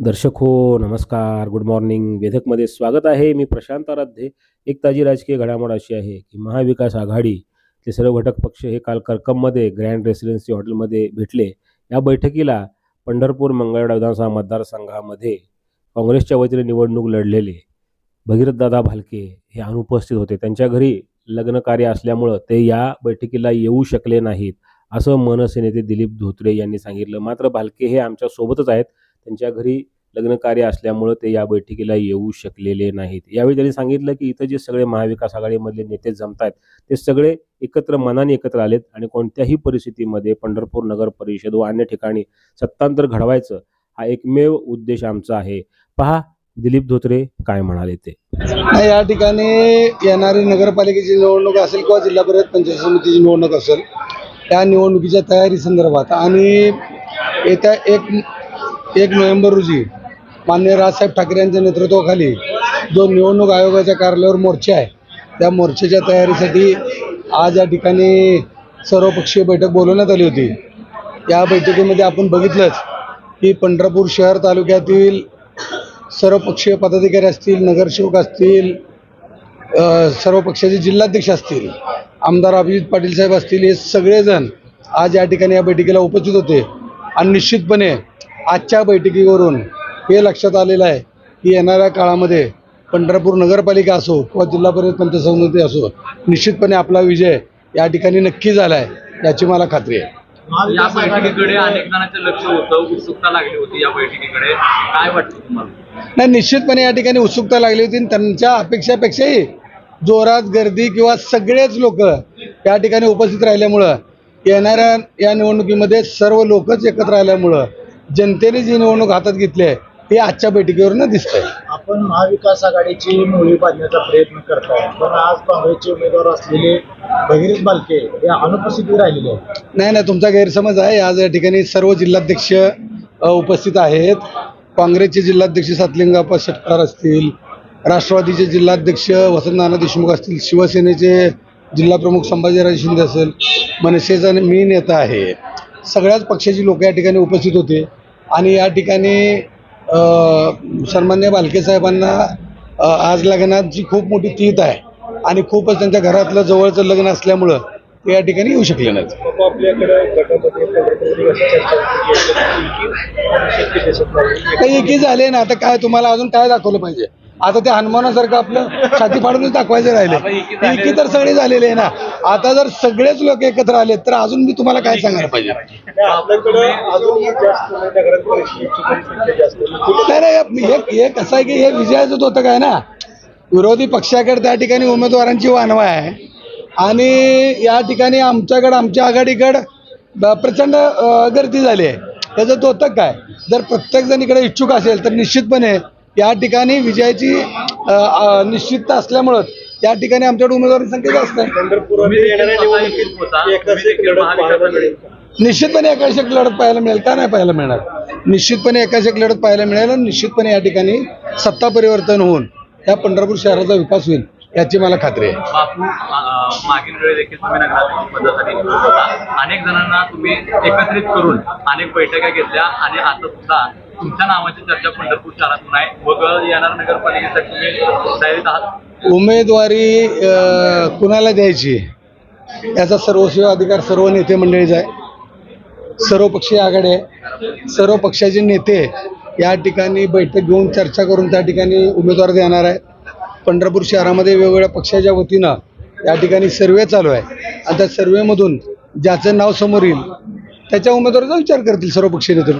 दर्शक हो नमस्कार. गुड मॉर्निंग वेधकमध्ये स्वागत आहे. मी प्रशांत आराध्ये. एक ताजी राजकीय घडामोड अशी आहे की महाविकास आघाडीचे सर्व घटक पक्ष हे काल करकममध्ये ग्रँड रेसिडेन्सी हॉटेलमध्ये भेटले. या बैठकीला पंढरपूर मंगळवेढा विधानसभा मतदारसंघामध्ये काँग्रेसच्या वतीने निवडणूक लढलेले भगीरथदादा भालके हे अनुपस्थित होते. त्यांच्या घरी लग्न कार्य असल्यामुळं ते या बैठकीला येऊ शकले नाहीत असं मनसे नेते दिलीप धोत्रे यांनी सांगितलं. मात्र भालके हे आमच्या सोबतच आहेत. त्यांच्या घरी लग्न कार्य असल्यामुळं ते या बैठकीला येऊ शकलेले नाहीत. यावेळी त्यांनी सांगितलं की इथं जे सगळे महाविकास आघाडीमधले नेते जमतायत ते सगळे एकत्र मनाने एकत्र आलेत आणि कोणत्याही परिस्थितीमध्ये पंढरपूर नगर परिषद व अन्य ठिकाणी सत्तांतर घडवायचं हा एकमेव उद्देश आमचा आहे. पहा दिलीप धोत्रे काय म्हणाले ते. या ठिकाणी येणारी नगरपालिकेची निवडणूक असेल किंवा जिल्हा परिषद पंचायत समितीची निवडणूक असेल त्या निवडणुकीच्या तयारी संदर्भात आणि येत्या एक एक नोव्हेंबर रोजी माननीय राजसाहेब ठाकरे यांच्या नेतृत्वाखाली जो निवडणूक आयोगाच्या कार्यालयावर मोर्चा आहे. त्या मोर्चाच्या तयारीसाठी आज या ठिकाणी सर्वपक्षीय बैठक बोलवण्यात आली होती. या बैठकीमध्ये आपण बघितलंच की पंढरपूर शहर तालुक्यातील सर्वपक्षीय पदाधिकारी असतील नगरसेवक असतील सर्व पक्षाचे जिल्हाध्यक्ष असतील आमदार अभिजित पाटील साहेब असतील हे सगळेजण आज या ठिकाणी या बैठकीला उपस्थित होते. आणि निश्चितपणे आजच्या बैठकीवरून हे लक्षात आलेलं आहे की येणाऱ्या काळामध्ये पंढरपूर नगरपालिका असो किंवा जिल्हा परिषद पंचायत समिती असो निश्चितपणे आपला विजय या ठिकाणी नक्की झाला आहे याची मला खात्री आहे. या बैठकीकडे अनेक जणांचं लक्ष होतं उत्सुकता लागली होती या बैठकीकडे. काय वाटतं तुम्हाला? नाही निश्चितपणे या ठिकाणी उत्सुकता लागली होती आणि त्यांच्या अपेक्षापेक्षाही जोरात गर्दी किंवा सगळेच लोक या ठिकाणी उपस्थित राहिल्यामुळं येणाऱ्या या निवडणुकीमध्ये सर्व लोकच एकत्र आल्यामुळं जनतेने जी निवडणूक हातात घेतली आहे हे आजच्या बैठकीवरून दिसतंय. आपण महाविकास आघाडीची मोळी बांधण्याचा प्रयत्न करताय पण आज काँग्रेसचे उमेदवार असलेले भगीरथ बालके हे अनुपस्थिती राहिलेले आहेत. नाही नाही तुमचा गैरसमज आहे. आज या ठिकाणी सर्व जिल्हाध्यक्ष अ, उपस्थित आहेत. काँग्रेसचे जिल्हाध्यक्ष सातलिंगाप्पा शेटकार असतील राष्ट्रवादीचे जिल्हाध्यक्ष वसंतनाना देशमुख असतील शिवसेनेचे जिल्हाप्रमुख संभाजीराजे शिंदे असेल मनसेचा मी नेता आहे. सगळ्याच पक्षाची लोक या ठिकाणी उपस्थित होते. आणि या ठिकाणी सन्मान्य बालके साहेबांना आज लग्नाची खूप मोठी तीत आहे आणि खूपच त्यांच्या घरातलं जवळचं लग्न असल्यामुळं ते या ठिकाणी येऊ शकले नाहीत. चर्चा काही एकी झाले ना आता काय तुम्हाला अजून काय दाखवलं पाहिजे? आता ते हनुमानासारखं आपलं छाती फाडूनच दाखवायचं राहिले. एकी तर सगळे झालेले आहे ना. आता जर सगळेच लोक एकत्र आले तर अजून मी तुम्हाला काय सांगायला पाहिजे नाही नाही. हे कसं आहे की हे विजयाचंच होतं काय ना? विरोधी पक्षाकडे त्या ठिकाणी उमेदवारांची वानवा आहे. आणि या ठिकाणी आमच्याकडं आमच्या आघाडीकडं प्रचंड गर्दी झाली आहे. त्याचं तो होतं काय? जर प्रत्येकजण इकडे इच्छुक असेल तर निश्चितपणे या ठिकाणी विजयाची निश्चितता असल्यामुळं या ठिकाणी आमच्याकडे उमेदवारांची संख्या जास्त आहे. निश्चितपणे एकाच एक लढत पाहायला मिळेल का नाही पाहायला मिळणार? निश्चितपणे एकाच एक लढत पाहायला मिळेल आणि निश्चितपणे या ठिकाणी सत्ता परिवर्तन होऊन या पंढरपूर शहराचा विकास होईल याची मला खात्री आहे. मागील वेळी देखील तुम्ही नगराध्यक्ष पदासाठी निवडून होता. अनेक जणांना तुम्ही एकत्रित करून अनेक बैठका घेतल्या आणि आता सुद्धा तुमच्या नावाची चर्चा पंढरपूर शहरातून आहे. वगळ येणार नगरपालिकेसाठी तुम्ही तयारीत आहात? उमेदवारी कुणाला द्यायची? याचा सर्वस्व अधिकार सर्व नेते मंडळीचा आहे. सर्व पक्षीय आघाडी आहे. सर्व पक्षाचे नेते या ठिकाणी बैठक घेऊन चर्चा करून त्या ठिकाणी उमेदवार देणार आहे पंढरपूर शहरामध्ये वेगवेगळ्या पक्षाच्या वतीनं या ठिकाणी सर्वे चालू आहे. आणि त्या सर्वेमधून ज्याचं नाव समोर येईल त्याच्या उमेदवाराचा विचार करतील सर्व पक्षीय नेते